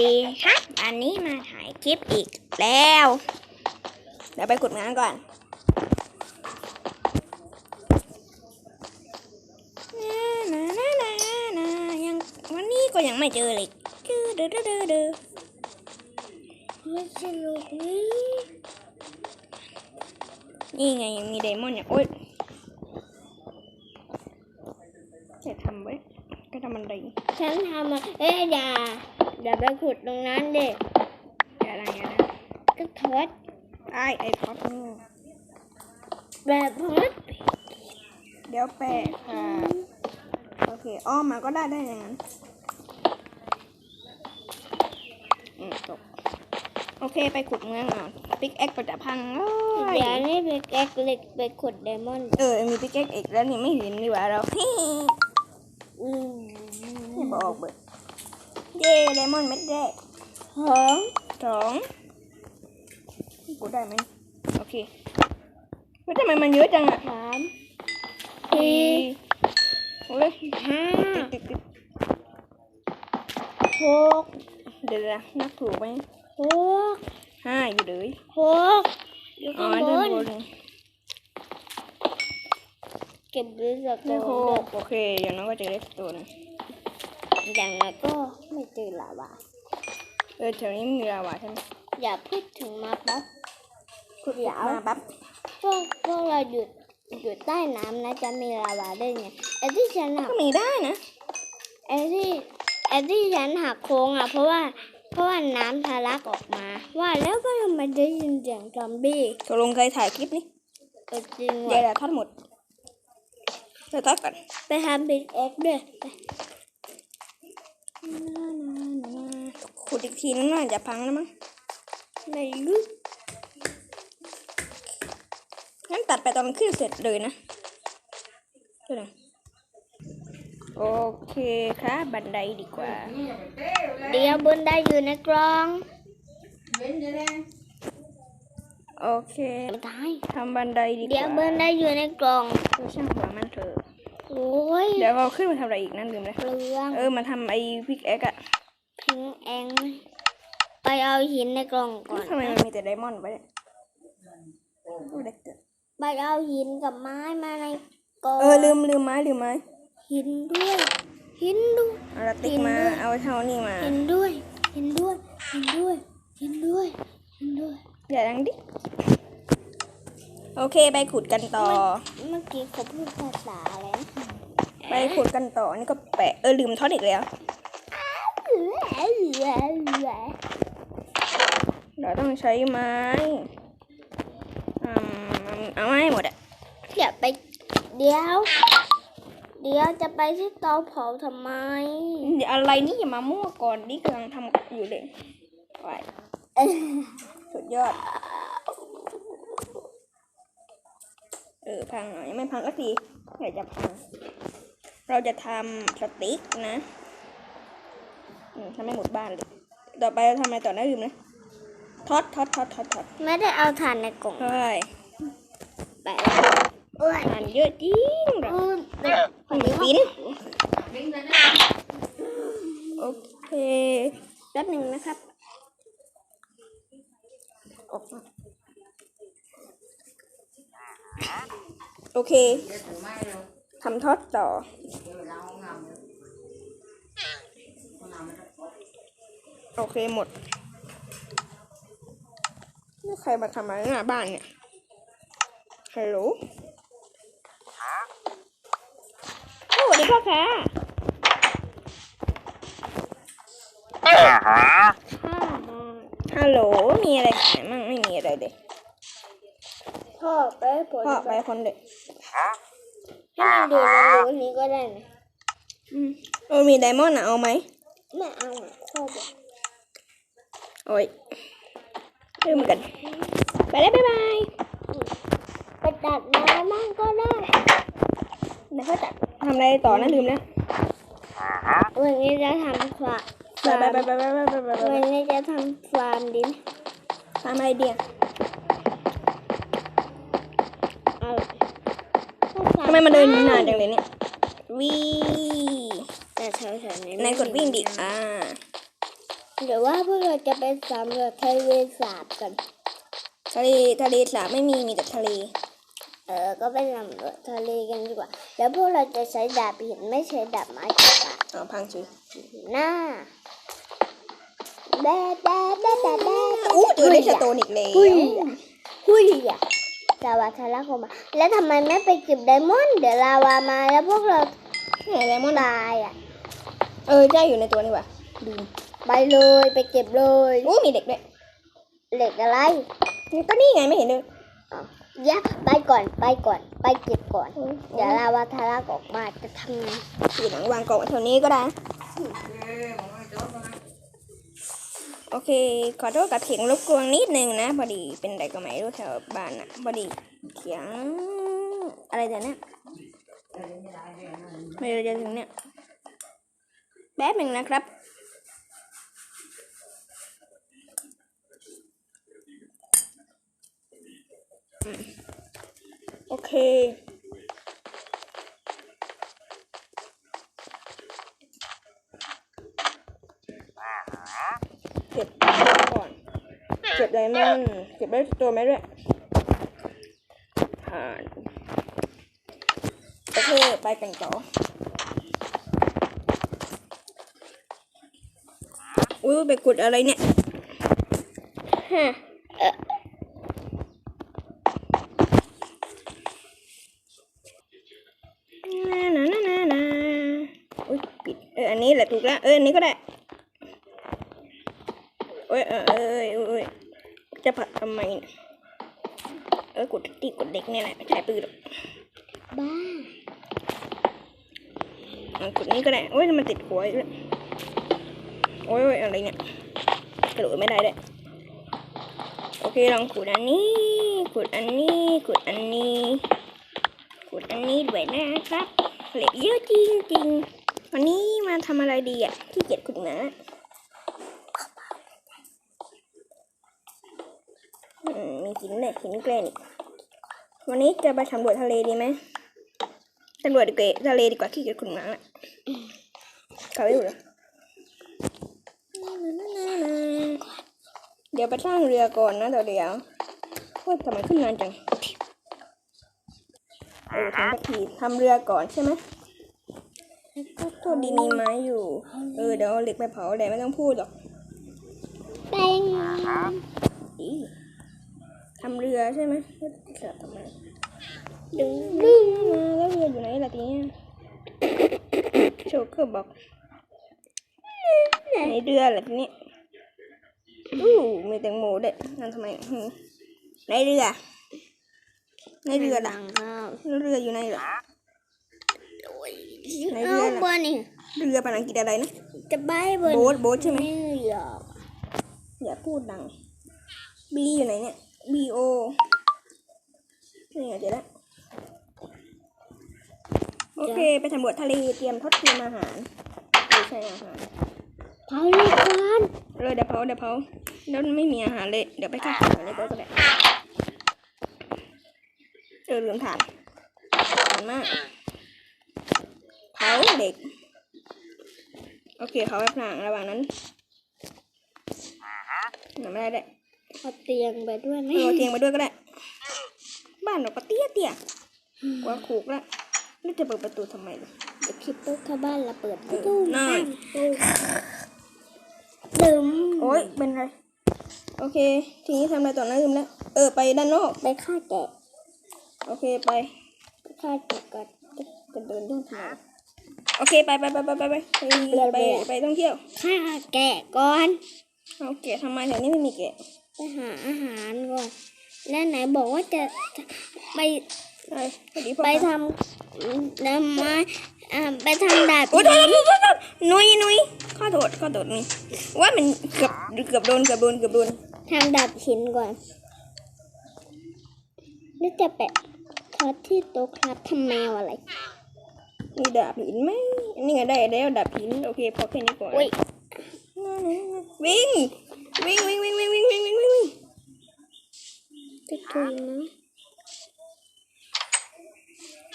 ดีครับอันนี้มาถ่ายคลิปอีกแล้ว เดี๋ยวไปขุดงานก่อนนานานานานายังวันนี้ก็ยังไม่เจอเลยเดือเดือเดือเดือดไม่สนุกนี่นี่ไงยังมีไดมอนด์อย่างโอ๊ยจะทำไว้ก็ทำมันไดฉันทำอะเอ้ยอย่า อย่าไปขุดตรงนั้นเด็กอะไรอะนะก็ทดไอไอท็อปนี่แบบทดเดี๋ยวแปะค่ะ โอเค อ้อมมาก็ได้ได้อย่างนั้นอืมจบโอเค ไปขุดเมืองอะปิกแอ็กก็จะพังเลเดี๋ยยวนี่ไปแก๊กเหล็กไปขุดไดมอนด์เออ มีปิกแอ็กอีกแล้วนี่ไม่เห็นดีกว่าเราเฮ้อืมไม่บอกเบิด เย่ไดมอนด์เม็ดแรกหอมสองกูได้ไหมโอเคเฮ้ยทำไมมันเยอะจังอะสามสี่โอ้ยห้าติดติดหกเดี๋ยวนะนับถูกไหมหกห้าอยู่เลยหกอยู่อ๋อข้างบด้านนบนเก็บด้วยสได้โตหนกโอเค อย่างน้อยก็เจอเลสโตน อย่างไรก็ไม่เจอลาวาเออแถวนี้มีลาวาใช่ไหมอย่าพูดถึงมาปั๊บขุดมาปั๊บพวกพวกเราหยุดหยุดใต้น้ำนะจะมีลาวาได้ไงไอ้ที่ฉันหักก็มีได้นะไอ้ที่ไอ้ที่ฉันหักโค้งอะ เพราะว่าเพราะว่าน้ำทะลักออกมา ว่าแล้วก็ทำไมได้ยินเสียงซอมบี้ตกลงใครถ่ายคลิปนี้เออจริงเดี๋ยวว่ะเราทอดหมดเดี๋ยวทอดก่อนไปทำบิ๊กเอ็กด้วยไป ขุดอีกทีนึงน่าจะพังแล้วมั้งไม่รู้งั้นตัดไปตอนมันขึ้นเสร็จเลยนะเท่าไหร่โอเคค่ะบันไดดีกว่า เดี๋ยวบนได้อยู่ในกล่องโอเคไม่ได้ทำบันไดดีกว่า เดี๋ยวบนได้อยู่ในกล่องเออช่างหัวมันเถอะ โอ้ย เดี๋ยวเราขึ้นมาทำอะไรอีกนั่นลืมเลยเปลืองเออมาทำไอ้พิกแอ็กอะพิงเองไปเอาหินในกล่องก่อนทำไมมันมีแต่ไดมอนด์ไว้เนี่ยโอ้เด็กเกิดไปเอาหินกับไม้มาในกล่องเออลืมลืมไม้ลืมไม้หินด้วยหินด้วยเอาละติ๊กมาจริงด้วยเอาเท่านี้มาหินด้วยหินด้วยหินด้วยหินด้วยหินด้วยอย่าดังดิ โอเคไปขุดกันต่อ เมื่อกี้เขาพูดภาษาอะไรนะไปขุดกันต่อ นี่ก็แปะ เออลืมทอดอีกแล้ว เราต้องใช้ไม้อืมเอาไม้ให้หมดอะเดี๋ยวไป เดี๋ยว เดี๋ยวจะไปที่เตาเผาทำไมเดี๋ยวอะไรนี่อย่ามามั่วก่อนนี่กำลังทำอยู่เลยไปสุดยอด เออพังหน่อยยังไม่พังสักทีอยากจะพัง เราจะทำสติ๊กนะอืมทำให้หมดบ้านเลยต่อไปเราทำอะไรต่อนะลืมนะทอดทอดทอดทอดทอดไม่ได้เอาถ่านในกล่องใช่ไปเอ้ยทานเยอะจริงเหรออืมต้องมีปิ้นโอเคแป๊บหนึ่งนะครับออกมา โอเคทำทอดต่อ โอเคหมดนี่ใครมาทำอะไรหน้าบ้านเนี่ยฮัลโหลโอ้สวัสดีพ่อค้าข้ามาฮัลโหล มีอะไรขายมั่งไม่มีอะไรเลย พ่อไปพ่อไปคนเด็กให้มันดูในรูนี้ก็ได้นะอืมมันมีไดมอนด์นะเอาไหมไม่เอาพ่อบอกโอ้ยลืมกัน ไปแล้วบ๊ายบายไปตัดน้ำมั่งก็ได้นะพ่อตัดทำอะไรต่อนะลืมนะเววันนี้จะทำฟาร์มวันนี้จะทำฟาร์มดินทำอะไรเดียว เอาทำไมมันเดินนานจังเลยเนี่ยวีแต่แถวๆนี้นายกดวิ่งดิอ่าโอหรือว่าพวกเราจะไปสำรวจทะเลสาบกันทะเลทะเลสาบไม่มีมีแต่ทะเล เออก็ไปสำรวจทะเลกันดีกว่า แล้วพวกเราจะใช้ดาบหินไม่ใช้ดาบไม้ดีกว่าเอาพังสิหน้าแบ๊ะแบ๊ะแบ๊ะแบ๊ะแบ๊ะอู้เจอเลสโตนอีกแล้วหุยอะหุยอะ ลาวาทะลักออกมาแล้วทำไมไม่ไปเก็บไดมอนด์เดี๋ยวลาวามาแล้วพวกเราไหนไดมอนด์ตายอะ เออใช่อยู่ในตัวนี่หว่าลืมไปเลยไปเก็บเลยอู้มีเด็กด้วยเหล็กอะไรนี่ก็นี่ไงไม่เห็นเลยยะไปก่อนไปก่อนไปเก็บก่อน เดี๋ยวลาวาทะลักออกมาจะทำไงทีหลังวางกล่องไว้แถวนี้ก็ได้ โอเค ขอโทษกับเสียงรบกวนนิดนึงนะพอดีเป็นอะไรก็ไม่รู้แถวบ้านอะพอดีเสียงอะไรแต่เนี่ยไม่รู้จะถึงเนี่ยแป๊บหนึ่งนะครับอืมโอเค เก็บก่อน เก็บไดมอนด์เก็บได้ตัวไหมด้วยผ่านโอเคไปกันต่อ อุ้ยไปกดอะไรเนี่ยฮะเออนานานานานาอุ้ยปิดเอออันนี้แหละถูกแล้ว เอออันนี้ก็ได้ ยเออเออเออเออเออจะผัดทำไมเนี่ยเออกดตีกดเด็กเนี่ยแหละไม่ใช่ปืนหรอกบ้าอะกดนี้ก็ได้โอ้ยมันติดหัวอีกแล้วโอ้ยโอ้ยอะไรเนี่ยกระโดดไม่ได้เลยโอเคลองขุดอันนี้ขุดอันนี้ขุดอันนี้ขุดอันนี้ด้วยนะครับเหล็กเยอะจริงจริงๆวันนี้มาทำอะไรดีอะขี้เกียจขุดนะ มมีหินเนี่ยหินเกรนอีกวันนี้จะไปสำรวจทะเลดีไหมสำรวจเกทะเลดีกว่าขี้เกียจขุดน้ำอะกลับไปดูเลยเดี๋ยวไปสร้างเรือก่อนนะเดี๋ยวเดี๋ยวว่าทำไมขึ้นนานจังเออทำสักทีทำเรือก่อนใช่ไหมก็โทษดีมีไม้อยู่ เออเดี๋ยวเอาเหล็กไปเผาแดดไม่ต้องพูดหรอกแตงอีทำเรือใช่ไหมเสือทำไมดึงดึงมาแล้วเรืออยู่ไหนล่ะทีเนี้ยโชเกอร์บอกไหนเรือล่ะทีนี้อู้มีแตงโมด้วยนั่นทำไมหืมไหนเรือไหนเรือล่ะข้าวเรืออยู่ไหนเหรอไหนเรืเอาอน่ะบนนี่เรือภาษาอังกฤษอะไรนะจะใบบนโบ๊ทโบ๊ทใช่ไหมไม่หรอกอย่าพูดดัง B อยู่ไหนเนี่ย B O นี่ไงเจอแล้วโอเค ไปสำรวจทะเลเตรียมทดเตรียมอาหารไม่ใช่อาหารเผาเลยก่อนเลยเดี๋ยวเผาเดี๋ยวเผาแล้วไม่มีอาหารเลย เดี๋ยวไปฆ่าสัตว์อะไรก็ได้เออลืมถามถามมากเผาเด็ก โอเคเผาไปพลางระหว่างนั้นทำไม่ได้แหละ เอาเตียงไปด้วยไหมเอาเตียงมาด้วยก็ได้ บ้านเราก็เตี้ยเตี้ยกว่าคูกละแล้วจะเปิดประตูทำไมล่ะเดี๋ยวคิดว่าเข้าบ้านเราเปิดประตูน่าลืมโอ๊ยเป็นไร โอเค ทีนี้ทำอะไรต่อนะลืมแล้ว เออ ไปด้านนอก ไปฆ่าแกะ โอเค ไปไปฆ่าแกะก่อนจะเดินเรื่องทำไมโอเค ไปไปไปไปไปไปไปเร็วๆไปไปท่องเที่ยวฆ่าแกะก่อน เอาแกะทำไมแถวนี้ไม่มีแกะ ไปหาอาหารก่อน แล้วไหนบอกว่าจะไปไปพอดีพ่อไปทำน้ำไม้อ่าไปทำดาบโอ๊ยโทษโทษโทษโทษนุยนุยข้อโทษข้อโทษนี่ว่ามันเกือบเกือบโดนเกือบโดนเกือบโดนทำดาบหินก่อนแล้วจะแปะทอดที่โต๊ะครับทำแมวอะไรมีดาบหินไหมอันนี่ไงได้แล้วดาบหินโอเคพอแค่นี้ก่อนอุ้ยวิ่ง วิ่งวิ่งวิ่งวิ่งวิ่งวิ่งวิ่งวิ่งวิ่งจะทุยนะ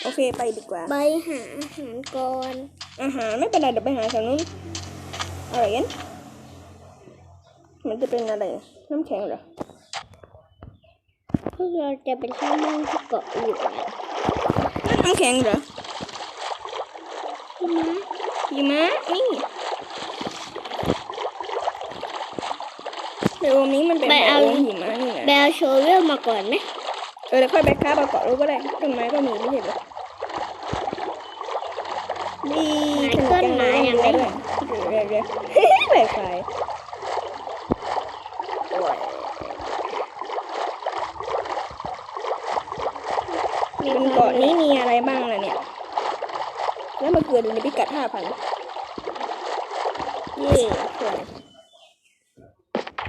โอเคไปดีกว่า ไปหาอาหารก่อนอาหารไม่เป็นไรเดี๋ยวไปหาแถวนู้นอะไรกันมันจะเป็นอะไรน้ำแข็งเหรอพวกเราจะเป็นข้าวมันที่เกาะอยู่น้ำแข็งเหรอใช่ไหมหิมะนี่เดี๋ยววันนี้มันเป็นแบบวงหิ มะนี่แบนะลโชว์เวลมาก่อนไหมเออแล้วค่อยไปค้าบาเกาะรู้ก็ได้ต้นไม้ก็มีไม่ใช่เหรอนี่ไหนต้นไม้ยังไม่เห็วเรื่อยๆเรื่อยๆไปไปโอ้ยมีบนเกาะนี้มีอะไรบ้างล่ะเนี่ย แล้วมาเกิดในพิกัดห้าพันเย่สวย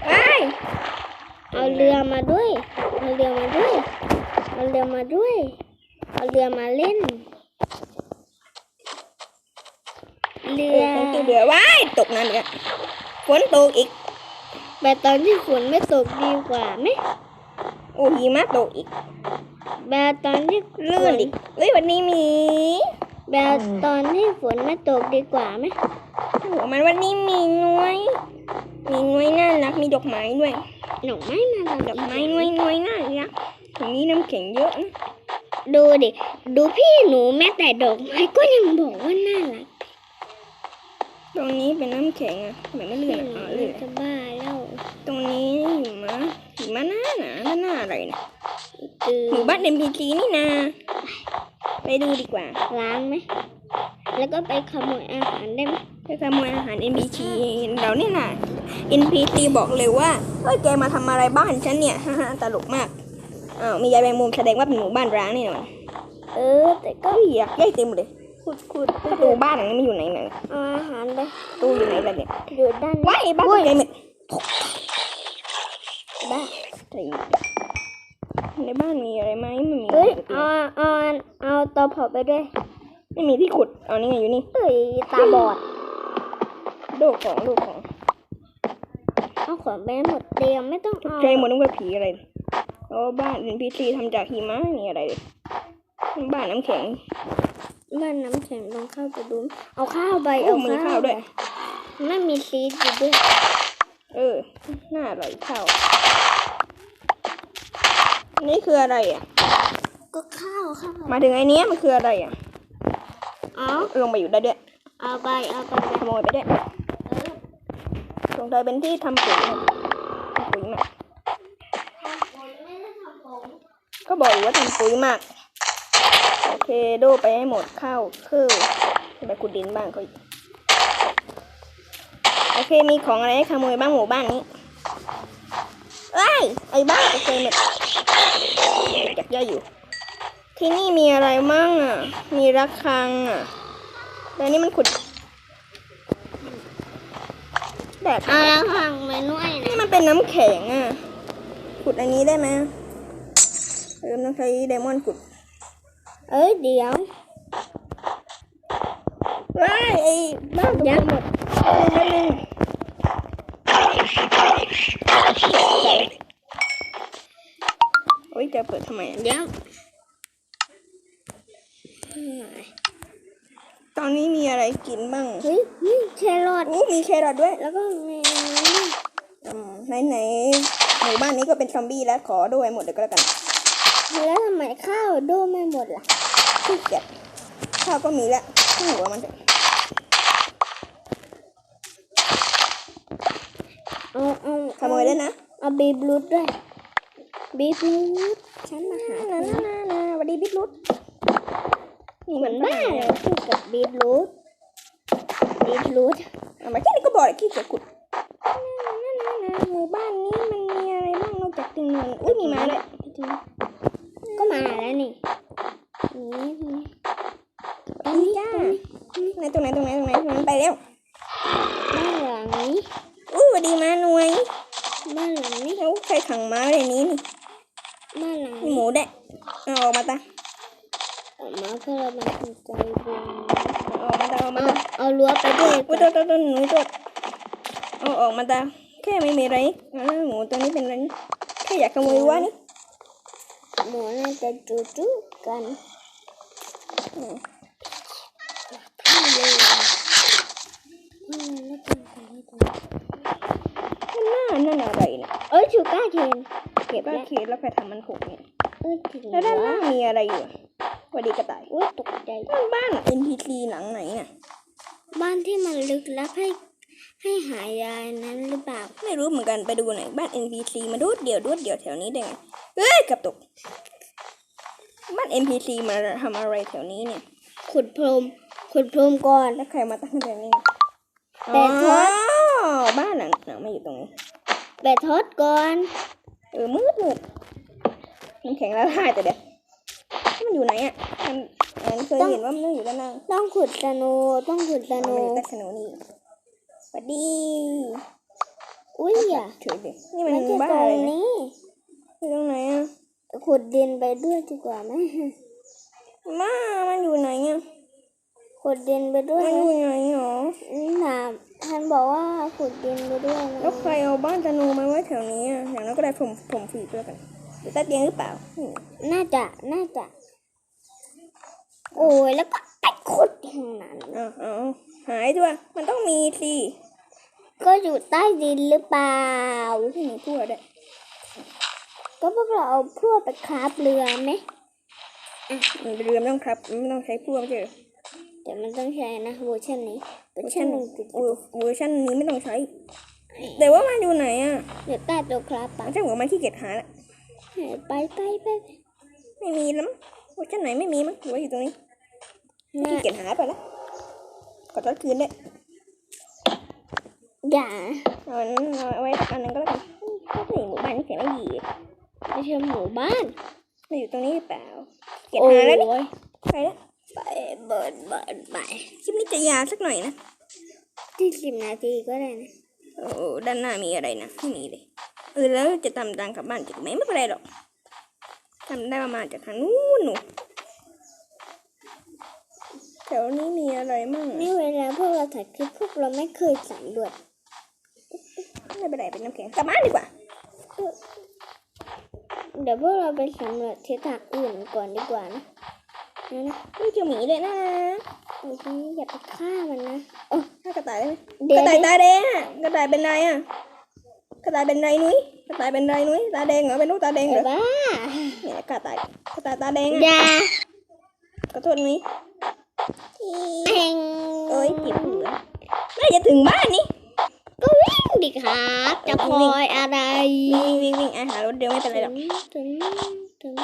ไอ้ย เอาเรือมาด้วย เอาเรือมาด้วย เอาเรือมาด้วย เอาเรือมาเล่น เรืเอออของตัวเรือว้ายตกน้ำอีกแล้วฝนตกอีก แบบตอนที่ฝนไม่ตกดีกว่าไหมโอ้หิมะตกอีก แบบตอนที่ลื่นอีกเฮ้ยวันนี้มี แบบตอนที่ฝนไม่ตกดีกว่าไหมโอ้โหมันวันนี้มีน้อย มีน้อยน่ารักมีดอกไม้ด้วย หนูไม่มาทำดอกไม้น้อยน้อยน่ารักตรงนี้น้ำแข็งเยอะนะดูดิดูพี่หนูแม้แต่ดอกไม้ก็ยังบอกว่าน่ารักตรงนี้เป็นน้ำแข็งอะทำไมไม่เลื่อนอะอ๋อเลื่อนจะบ้าแล้วตรงนี้หิมะหิมะหน้าหนาหน้าอะไรนะคือหมู่บ้านเอ็มพีทีนี่นาไปดูดีกว่าล้างไหมแล้วก็ไปขโมยอาหารได้ไหมไปขโมยอาหาร NPC เราเนี่ยนะ NPC บอกเลยว่าเฮ้ยแกมาทำอะไรบ้านฉันเนี่ยฮ่าฮ่าตลกมากอ้าวมียายแมงมุมแสดงว่าเป็นหมู่บ้านร้างนี่หน่อยเออ แต่ก็ก็อยากย้ายเต็มเลยขุดขุดประตูบ้านหลังนี้มันอยู่ไหนเนี่ยเอาอาหารไปประตูอยู่ไหนล่ะเนี่ยอยู่ด้านนี้ว้ายบ้านตัวใหญ่เหมือนบ้าใจในบ้านมีอะไรไหมไม่มีเฮ้ยเอาเอาเอาเตาเผาไปด้วยไม่มีที่ขุดเอานี่ไงอยู่นี่เฮ้ยตาบอด โดกของโดกของ เอาของไปให้หมดเตียงไม่ต้องเอาใจหมดนึกว่าผีอะไรโอ้บ้าน NPC ทำจากหิมะนี่อะไรเลยบ้านน้ำแข็งบ้านน้ำแข็งลองเข้าไปดูเอาข้าวไปโอ้เอามีข้าวด้วยไม่มีซีดอยู่ด้วยเออน่าอร่อยข้าวนี่คืออะไรอะ ก็ข้าวข้าวหมายถึงไอ้เนี้ยมันคืออะไรอะ เอาลงไปอยู่ได้ด้วย เอาไปเอาไปขโมยไปด้วย สงสัยเป็นที่ทำปุ๋ยทำปุ๋ยหมากก็บอกว่าทำปุ๋ยหมากโอเคโดไปให้หมดข้าวคือไปขุดดินบ้างเขาอีกโอเคมีของอะไรให้ขโมยบ้างหมู่บ้านนี้เอ้ไอ้บ้าโอเคหมดอยากย่าอยู่ ที่นี่มีอะไรมั่งอะ มีระฆังอะแต่นี่มันขุด แดดเอาแล้วข้างไปนุ่ยนี่นะมันเป็นน้ำแข็งอะขุดอันนี้ได้ไหมเออมันต้องใช้ไดมอนด์ขุด เอ้ยเดี๋ยวว้ายไอ้บ้าตกใจหมดแป๊บนึงโอ้ยจะเปิดทำไมอะเดี๋ยว ตอนนี้มีอะไรกินบ้างเฮ้ยนี่แครอทอู้มีแครอทด้วย แล้วก็มีอืมไหนไหนๆหมู่บ้านนี้ก็เป็นซอมบี้แล้วขอด้วยหมดเลยก็แล้วกัน แล้วทำไมข้าวดูไม่หมดล่ะขี้เกียจข้าวก็มีแล้วข้าวหัวมันเถอะเอาเอาขโมยได้นะเอาบีบรูทด้วยบีบรูทฉันมาหานาเธนาอนานาสวัสดีบิ๊กรุดนี่ เหเหมืมืออนนบ้าบ้านเลเลยยพูดกับบีบรูทบีบรูทเอามาแค่นี้ก็บอกเลยขี้เกียจขุดนานานานาหมู่บ้านนี้มันมีอะไรบ้างนอกจากติงเงินอุ้ยมีม้าด้วยก็มาแล้วนี่นี่นี่ตรงนี้จ้าไหนตรงไหนตรงไหนตรงไหนตรงนั้นไปแล้วบ้านหลังนี้อุ้ยสวัสดีม้าหน่วยบ้านหลังนี้แล้วใครขังม้าไว้ในนี้นี่บ้านหลังมีนี้หมูแดะเอาออกมาตา ออกมาเพื่อเรามาสนใจบุญเอาออกมาตาเอามาเอาตาเอารั้วไปด้วยอุ้ยตัวตัวตัวหนูตัวเอาออกมาตาแค่ไม่มีอะไรอ่าหมูตัวนี้เป็นอะไรนี่แค่อยากขโมยวัวนี่หมูน่าจะจูจูกันอืมที่เลยอืมแล้วเป็นคนที่ตรงนั่นน่ะนั่นเอ้ยชูก้าเคนเก็บก็แล้วเคสแล้วใครทำมันหกเนี่ยเออจริงแล้วด้านวะล่างมีอะไรอยู่ สวัสดีกระต่ายอุ้ยตกใจนั่นบ้าน NPC หลังไหนอะ บ้านที่มันลึกลับให้ให้หายายนั้นหรือเปล่า ไม่รู้เหมือนกันไปดูหน่อยบ้าน NPC มาดูดเดี่ยวดูดเดี่ยวแถวนี้ได้ไงเฮ้ยเกับตก บ้าน NPC มาทำอะไรแถวนี้เนี่ย ขุดพรมขุดพรมก่อนแล้วใครมาตั้งแถวนี้แปดทอดอ๋อบ้านหลังหนังมาอยู่ตรงนี้แบตทอดก่อน เออมืดมืดน้ำแข็งละลายแต่เดี๋ยว มันอยู่ไหนอะมันมันเคยเห็นว่ามันต้องอยู่ด้านล่างต้องขุดสโนว์ต้องขุดสมันโนอยู่ว์ใต้ถนนนี่สวัสดีอุ้ยอะเฉยดินี่มันไม่ใช่บ้าตรอะไรงเนี่ยนี้อยู่ตรงไหนอะขุดดินไปด้วยดีกว่าไหมมามันอยู่ไหนอะขุดดินไปด้วยมันอยู่ไหนหรอน่ะท่านบอกว่าขุดดินไปด้วยนะแล้วใครเอาบ้านธนูมาไว้แถวนี้อะอย่างนั้นก็ได้ผมผมฝีกแล้วกันอยู่ใต้เตียงหรือเปล่าอืมน่าจะน่าจะ โอ้ยแล้วก็ไปขุดทางนั้นเอ้าวอ้าวหายด้วย มันต้องมีสิ ก็อยู่ใต้ดินหรือเปล่าที่มีทั่วด้วยก็พวกเราเอาพวกไปคราฟเรือไหมมันเรือไม่ต้องครับไม่ต้องใช้พวกไม่ใช่เหรอแต่มันต้องใช้นะเวอร์ชันนี้เวอร์ชันหนึ่งจุดเวอร์เวอร์ชันนี้ไม่ต้องใช้ แต่ว่ามันอยู่ไหนอะเดี๋ยวใต้ตัวคราฟปะมันช่างหัวมันขี้เกียจหาละไปไปไปไม่มีแล้วมั้งเวอร์ชันไหนไม่มีมั้งหรือว่าอยู่ตรงนี้น่าขี้เกียจหาไปแล้วขอทอดคืนได้วยอย่าเอาอันนั้นเอาไว้สักอันหนึงก็แล้วกันถ้าถึงหมู่บ้านนี่เสียไม่ดีไม่ใช่หมู่บ้านมาอยู่ตรงนี้หรือเปล่า เกียจโอ้หาแล้วนี่ยไปแล้วไปเบิร์ดเบิร์ดไปคลิปนี้จะยาวสักหน่อยนะที่สิบนาทีก็ได้นะโอ้ด้านหน้ามีอะไรนะไม่มีเลยเออแล้วจะทำตังกลับบ้านจะไหมไม่เป็นไรหรอก ทำได้ประมาณจากทางนู้นหนูแถวนี้มีอะไรมั่งนี่เวลาพวกเราถ่ายคลิปพวกเราไม่เคยสำรวจไม่เป็นไรเป็นน้ำแข็งกลับบ้านดีกว่า เดี๋ยวพวกเราไปสำรวจทิศทางอื่นก่อนดีกว่านะนะนะนี่เจอหมีเลยนะโอ้ยอย่าไปฆ่ามันนะถ้ากระต่ายได้ไหมเดี๋กยวระต่ายตาแดงอะกระต่ายเป็นไรอะกระต่ายเป็นไรนุ้ย กระต่ายเป็นไรนุ้ยตาแดงเหรอเป็นลูกตาแดงเหรไอ้อบ้าเนี่ยกระต่ายกระต่ายตาแดงออะย่าขอโทษนุ้ยเองเอ้ยเจ็บหัวน่าจะถึงบ้านนี่ก็วิ่งดิครับจะคอยอะไรวิ่งวิ่งวิ่งอาหารรถเดียวไม่เป็นไรหรอกถึงถึง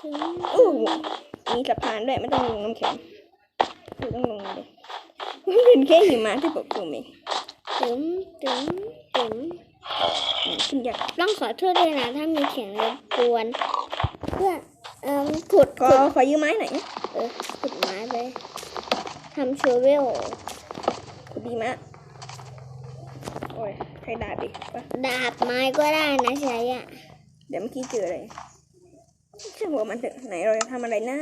ถึงอู้มีสะพานด้วยไม่ต้องลงน้ำแข็งคือต้องลงเลยมันเป็นแค่หิมะที่ปกคลุมเอง ถึงถึงถึงอืมขึ้นยากต้องขอโทษด้วยนะถ้ามีเสียงรบกวน เพื่อเอ่อขุดขอขุดขอยืมไม้หน่อยนะเออขุดไม้ไปทำโชเวลขุดดีมากโอ้ยใครด่าดิปะดาบไม้ก็ได้นะใช้อะเดี๋ยวเมื่อกี้เจออะไรช่างหัวมันเถอะไหนเราจะทำอะไรนะ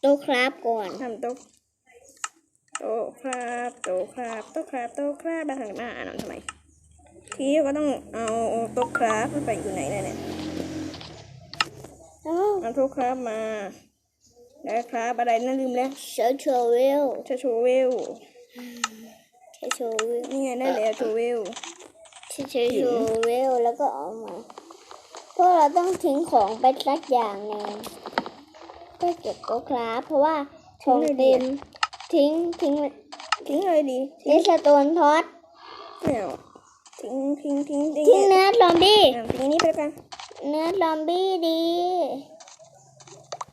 โตะครับก่อนทำโต๊ะ โต๊ะครับโต๊ะครับโต๊ะครับโต๊ะครับแล้วทำไมมาอ่านมันทำไมทีนี้เราก็ต้องเอาโต๊ะครับมันไปอยู่ไหนแล้วเนี่ยเอ้าเอาโต๊ะครับมาแล้วครับอะไรนั่นลืมแล้วใช้โชเวลจะโชว์เวลใช้โชเวลนี่ไงได้แล้วโชว์เวลใช้ใช้โชเวลแล้วก็เอามาเพราะเราต้องทิ้งของไปสักอย่างหนึ่งเพื่อเก็บโต๊ะครับเพราะว่าของเต็ม ทิ้งทิ้งทิ้งเลยดีเลสโตนทอดไม่เอาทิ้งทิ้งทิ้งทิ้งทิ้งเนื้อซอมบี้อะทิ้งอันนี้ไปแล้วกันเนื้อซอมบี้ดี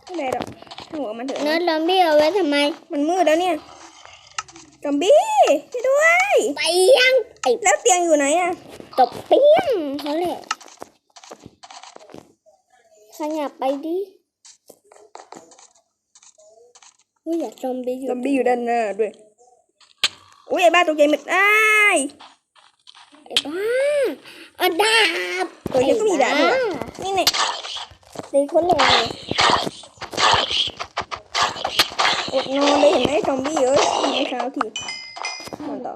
ไม่ได้หรอกช่างหัวมันเถอะเนื้อซอมบี้เอาไว้ทำไม มันมืดแล้วเนี่ยซอมบี้ช่วยด้วยไปยังไอ้แล้วเตียงอยู่ไหนอะตบเปี้ยงเขาเลยขยับไปดิ อุ้ยอยากซอมบี้อยู่ซอมบี้อยู่ด้านหน้าด้วยอุ้ยไอ้บ้าตกใจหมดได้ไอ้บ้าเอาดาบเออยังก็มีดาบด้วยไอ้นี่เนี่ยตีคนเลยอดนอนเลยเห็นไหมซอมบี้เอ้ยไม่เช้าทีนอนต่อ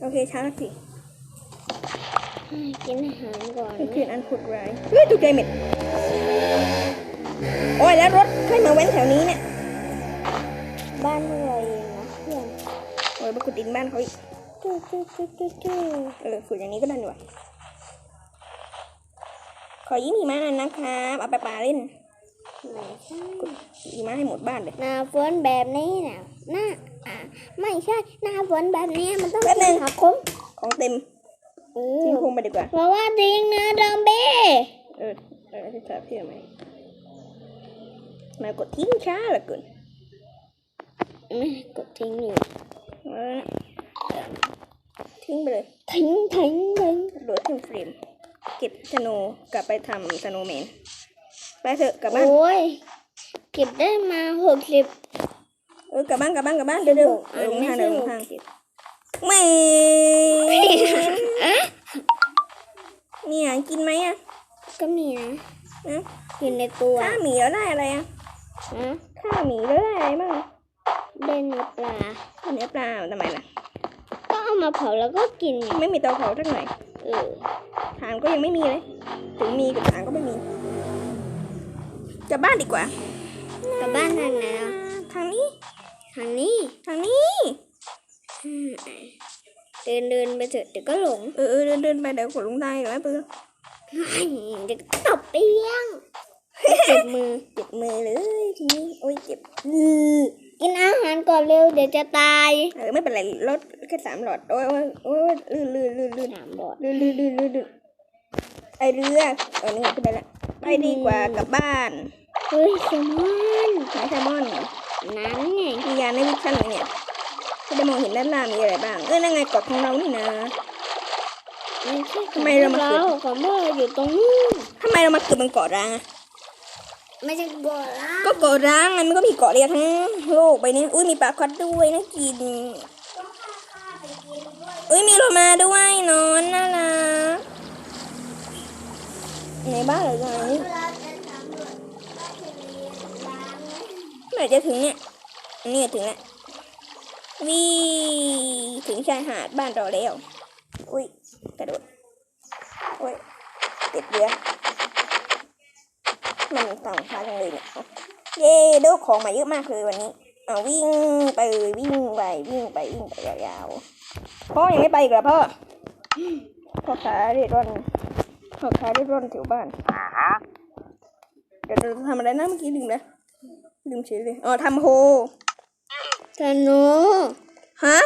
โอเคเช้าที กินอาหารก่อนเมื่อคืนอันขุดร้ายเฮ้ยตกใจหมดโอ้ยแล้วรถใครมาเว้นแถวนี้เนี่ย บ้านพวกเราเองนะเพื่อนเอออไปขุดดินบ้านเขาอีกจู้จู้จู้จู้จู้เออขุดอย่างนี้ก็ได้นี่หว่าขอยิ้มหิมะหน่อยนะครับเอาไปปลาเล่นไม่ใช่หิมะให้หมดบ้านเลยหน้าฝนแบบนี้นะหน้าอะไม่ใช่หน้าฝนแบบนี้มันต้องแป๊บนึงหักคมของเต็มเอ ทิ้งอพงไปดีกว่า เพราะว่าทิ้งนะดอมเบ้เออเออที่ถามพี่ทำไมมากดทิ้งช้าเหลือเกินไม่กดทิ้งอยู่เอาละทิ้งไปเลยทิ้งทิ้งทิ้งโหลดทิ้งเฟรมเก็บสโนว์กลับไปทำสโนว์แมนไปเถอะกลับบ้านโอ้ยเก็บได้มาหกสิบเออกลับบ้านกลับบ้านกลับบ้านเดี๋ยวเดี๋ยวเออลงทางเดินลงทาง ไม่มีอาหารกินไหมอะก็มีนะนะอยู่ในตัวฆ่าหมีแล้วได้อะไรอะนะฆ่าหมีแล้วได้อะไรบ้างได้เนื้อปลาฆ่าเนื้อปลาทำไมล่ะ ก็เอามาเผาแล้วก็กินไงไม่มีเตาเผาสักหน่อยเออฐานก็ยังไม่มีเลย ถึงมีกับฐานก็ไม่มีกลับบ้านดีกว่า กลับบ้านทางไหนอะทางนี้ ทางนี้ ทางนี้อืม เดินเดินไปเถอะเดี๋ยวก็หลงเออเออเดินเดินไปเดี๋ยวกดลงได้แล้วปืนเดี๋ยวก็ตบเปี้ยงเจ็บมือเจ็บมือเลยทีนี้โอ้ยเจ็บอือกินอาหารก่อนเร็วเดี๋ยวจะตายเออไม่เป็นไรรถแค่สามหลอดโอ้ยโอ้ยโอ้ยลื่นลื่นลื่นลื่นสามบอดลื่นลื่นลื่นลื่นลื่นไอเรือเออนี่ไงขึ้นได้แล้วไปดีกว่ากลับบ้านเฮ้ยแซลมอนหาแซลมอนนั้นไงมียานในวิชั่นไหมเนี่ย จะได้มองเห็นด้านล่างมีอะไรบ้าง เออนั่นไงกดของเรานี่นะไม่ใช่ทำไมเรามาเกิด ของพวกเราอยู่ตรงนู้นทำไมเรามาเกิดบนเกาะร้างอะไม่ใช่กอละก็เกาะร้างไงมันก็มีเกาะเดียวทั้งโลกไปนี้อุ้ยมีปลาคอดด้วยน่ากินอุ้ยมีโลมาด้วยนอนน่ารักในบ้านหรือไงเมื่อไหร่จะถึงเนี่ยนี่ถึงแล้ว วีถึงชายหาดบ้านเราแล้ว อุ้ย กระโดด อุ้ยติดเรือมันต่างช้าจังเลยเนี่ยเย้ได้ของมาเยอะมากเลยวันนี้เอาวิ่งไปวิ่งไปวิ่งไปวิ่งไปยาวๆพ่อยังไม่ไปอีกเหรอพ่อพ่อขาเรียร่อนพ่อขาเรียร่อนแถวบ้านเดี๋ยวเราจะทำอะไรนะเมื่อกี้ลืมแล้วลืมเฉยเลยอ๋อทำโฮ ธนูฮะ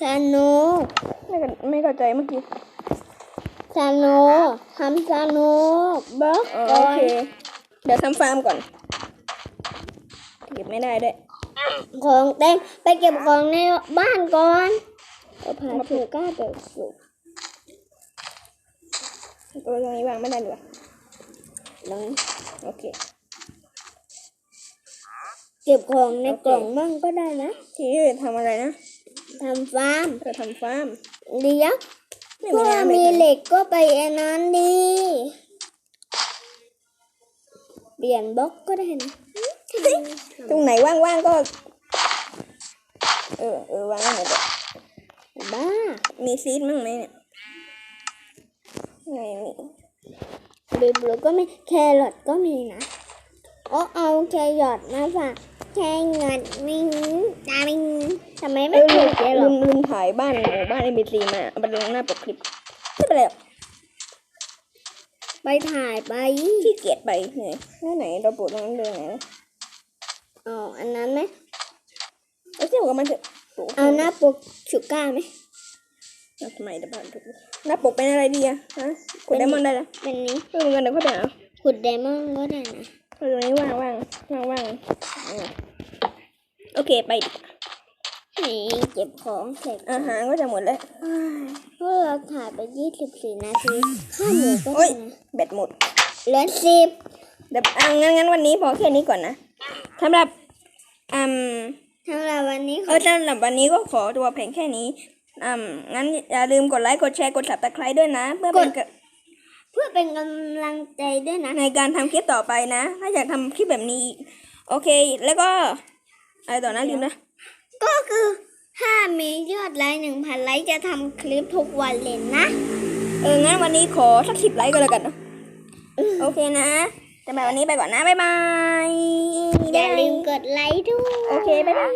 ธนูไม่เข้าไม่เข้าใจเมื่อกี้ธนูทำธนูบล็อกอ๋อก่อโอนเค เดี๋ยวทำฟาร์มก่อนเก็บไม่ได้ด้วยของเต็มไปเก็บของในบ้านก่อนเอาพาถูกก้าไปสุกตัวตรงนี้วางไม่ได้หรือวะหลังโอเคเก็บของในกล่องบ้างก็ได้นะทีนี้จะทำอะไรนะทำฟาร์มเราทำฟาร์มเดี๋ยวไม่พมีวกน้ำมีเลยเหล็กก็ไปอันนั้นดีเปลี่ยนบล็อกก็ได้นะตรงไหนว่างๆก็ เออเออวางไว้หมดเลยบ้า มีซีดมั้งไหมเนี่ยไม่มีบลูบลูก็มีแครอทก็มีนะ โอ้เอาแครอทมาฝากแครอทมิงตามิงทำไมเอไม่อปลืลูมกแครลือทมลืมถ่ายบ้านหมู่บ้านเอ็มบีซีมาเอาไปลงหน้าปกคลิปไม่เป็นไรหรอกไปถ่ายไปขี้เกียจไปเหนื่อยหน้าไหนเราปวดตรงนั้นเลยไหนนะอ๋ออันนั้นไหมเอาเที่ยวกับมันเถอะโอ้โหเอาหน้าปกชูก้าไหมเอาทำไมเดี๋ยวบ้านทุกหน้าปกเป็นอะไรดีอะฮะกดไดมอนด์ได้แล้วเป็นนี้เออเหมือนกันเดี๋ยวเขาไปเอาขุดไดมอนด์ก็ได้นะเอา ตรงนี้ว่างว่างว่างว่างอืมโอเคไปดีกว่าให้เก็บของเสร็จอาหารก็จะหมดแล้วเพราะเราถ่ายไปยี่สิบสี่นาทีข้าวหมูก็โอ้ได้ยนะแบตหมดเหลือสิบเดี๋ยวอะงั้นงั้นวันนี้พอแค่นี้ก่อนนะสำหรับอืมสำหรับวันนี้ขเอออสำหรับวันนี้ก็ขอตัวเพียงแค่นี้อืมงั้นอย่าลืมกดไลค์กดแชร์กด subscribe ด้วยนะ เพื่อเป็นกะ เพื่อเป็นกำลังใจด้วยนะ ในการทำคลิปต่อไปนะ ถ้าอยากทำคลิปแบบนี้อีกโอเค แล้วก็อะไรต่อนะลืมนะ ก็คือถ้ามียอดไลค์หนึ่งพันไลค์จะทำคลิปทุกวันเลยนะ เออ งั้นวันนี้ขอสักสิบไลค์ก็แล้วกันเนอะโอเคนะสำหรับวันนี้ไปก่อนนะ บ๊ายบายอย่าลืมกดไลค์ด้วย โอเค บ๊ายบาย